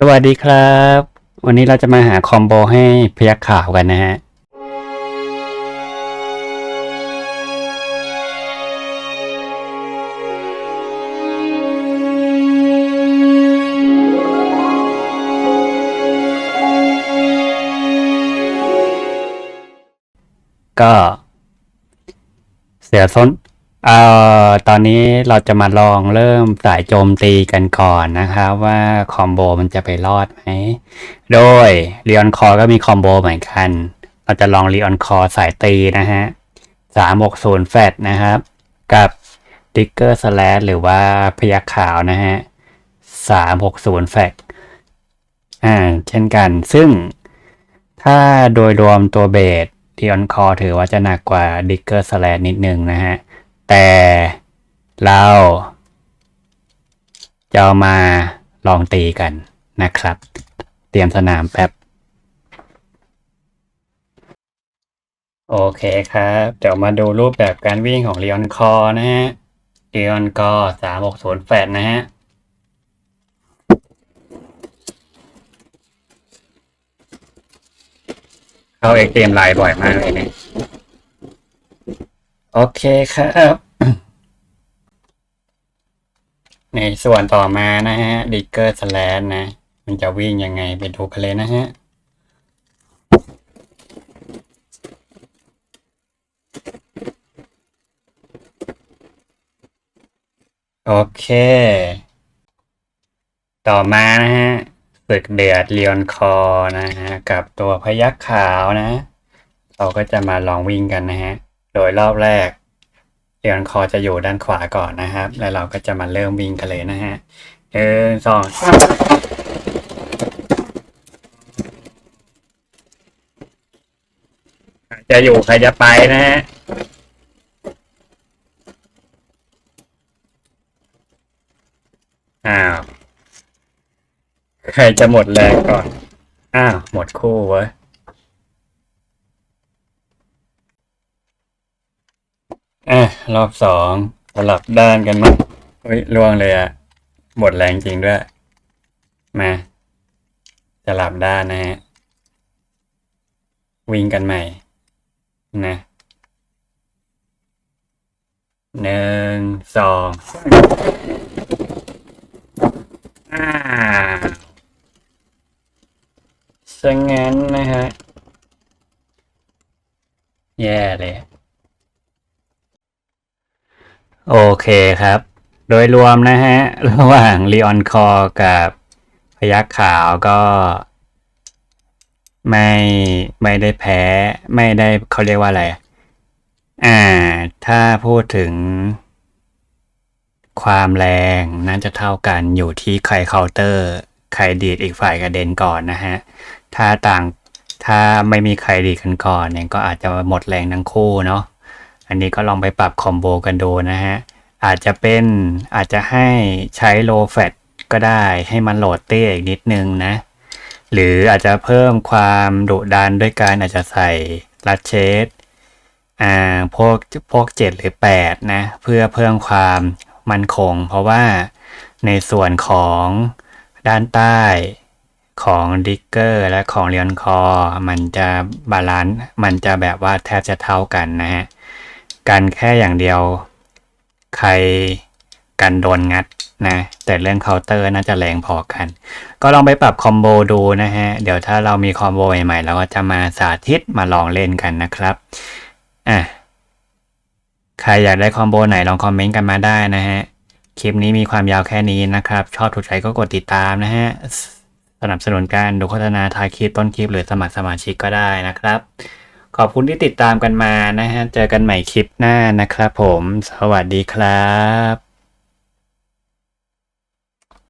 สวัสดีครับ วันนี้เราจะมาหาคอมโบให้พยักขาวกันนะฮะ ก็ เสียส้น เอ่อตอนนี้เราจะมาลองเริ่มสายโจมตีกันก่อนนะครับว่าคอมโบมันจะไปรอดไหม โดยเรียนคอก็มีคอมโบเหมือนกัน เราจะลองเรียนคอสายตีนะฮะสามหกศูนย์แฟดนะครับ กับดิกเกอร์สแลหรือว่าพยักขาวนะฮะสามหกศูนย์แฟดอ่าเช่นกัน ซึ่งถ้าโดยรวมตัวเบสเรียนคอถือว่าจะหนักกว่าดิกเกอร์สแลนิดนึงนะฮะ แต่เราจะมาลองตีกันนะครับ เตรียมสนามแป๊บ โอเคครับ เดี๋ยวมาดูรูปแบบการวิ่งของเ e ออนคอนะฮะเ e ออนคอสามหกศูนย์แปดนะฮะเข้าเอ็กเตรียมไลน์บ่อยมากเลยเนี่ย โอเคครับในส่วนต่อมานะฮะดิกเกอร์สแลนนะ มันจะวิ่งยังไงไปดูกันเลยนะฮะโอเค ต่อมานะฮะศึกเดือดเลียนคอนะฮะ กับตัวพยักขาวนะ เราก็จะมาลองวิ่งกันนะฮะ โดยรอบแรกเลียนคอจะอยู่ด้านขวาก่อนนะครับ แล้วเราก็จะมาเริ่มวิ่งกันเลยนะฮะหนึ่งสองจะอยู่ใครจะไปนะฮะอ้าว ใครจะหมดแรงก่อน อ้าว หมดคู่เว้ย รอบสองสลับด้านกันมั้งเฮ้ยล่วงเลยอะหมดแรงจริงด้วย มาสลับด้านนะฮะ วิ่งกันใหม่ นะหนึ่งสองอ้าวซะงั้นนะฮะ แย่เลย โอเคครับ โดยรวมนะฮะ ระหว่างลีออนคอกับพยักขาวก็ ไม่ไม่ได้แพ้ ไม่ได้เขาเรียกว่าอะไร อ่า ถ้าพูดถึง ความแรงน่าจะเท่ากันอยู่ที่ใครเคาน์เตอร์ ใครดีดอีกฝ่ายกระเด็นก่อนนะฮะ ถ้าต่างถ้าไม่มีใครดีดกันก่อนเนี่ยก็อาจจะหมดแรงทั้งคู่เนาะ อันนี้ก็ลองไปปรับคอมโบกันดูนะฮะ อาจจะเป็นอาจจะให้ใช้โลแฟตก็ได้ให้มันโหลดเต้อีกนิดนึงนะ หรืออาจจะเพิ่มความดุดันด้วยการอาจจะใส่ลัดเชสอ่าพวกพวกเจ็ดหรือแปดนะ เพื่อเพิ่มความมั่นคง เพราะว่าในส่วนของด้านใต้ของดิกเกอร์และของเรียนคอ มันจะบาลานซ์มันจะแบบว่าแทบจะเท่ากันนะฮะ กันแค่อย่างเดียว ใครกันโดนงัดนะ แต่เรื่องเคาน์เตอร์น่าจะแรงพอกัน ก็ลองไปปรับคอมโบดูนะฮะ เดี๋ยวถ้าเรามีคอมโบใหม่ๆเราก็จะมาสาธิตมาลองเล่นกันนะครับอะใครอยากได้คอมโบไหนลองคอมเมนต์กันมาได้นะฮะ คลิปนี้มีความยาวแค่นี้นะครับ ชอบถูกใจก็กดติดตามนะฮะสนับสนุนการดูโฆษณาทายคลิปต้นคลิปหรือสมัครสมาชิกก็ได้นะครับ ขอบคุณที่ติดตามกันมานะฮะ เจอกันใหม่คลิปหน้านะครับผม สวัสดีครับ